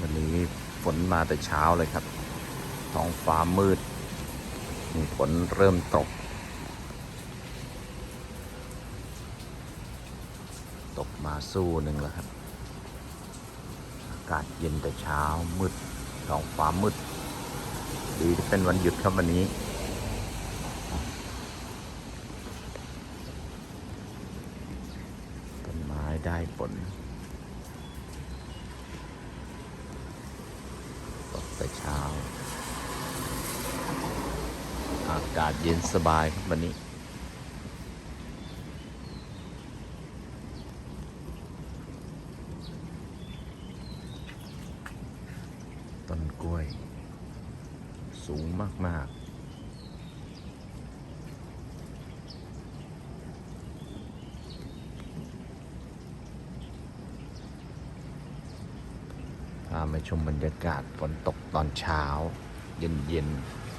วันนี้ฝนมาแต่เช้าเลยครับ ท้องฟ้ามืดนี่ฝนเริ่มตก ตกมาสู้หนึ่งแล้วครับ อากาศเย็นแต่เช้ามืด ท้องฟ้ามืด ดีที่เป็นวันหยุดครับวันนี้ต้นไม้ได้ฝน ตกแต่เช้า อากาศเย็นสบายครับวันนี้ ต้นกล้วย สูงมาก ๆพามาชมบรรยากาศฝนตกตอนเช้า เย็นๆ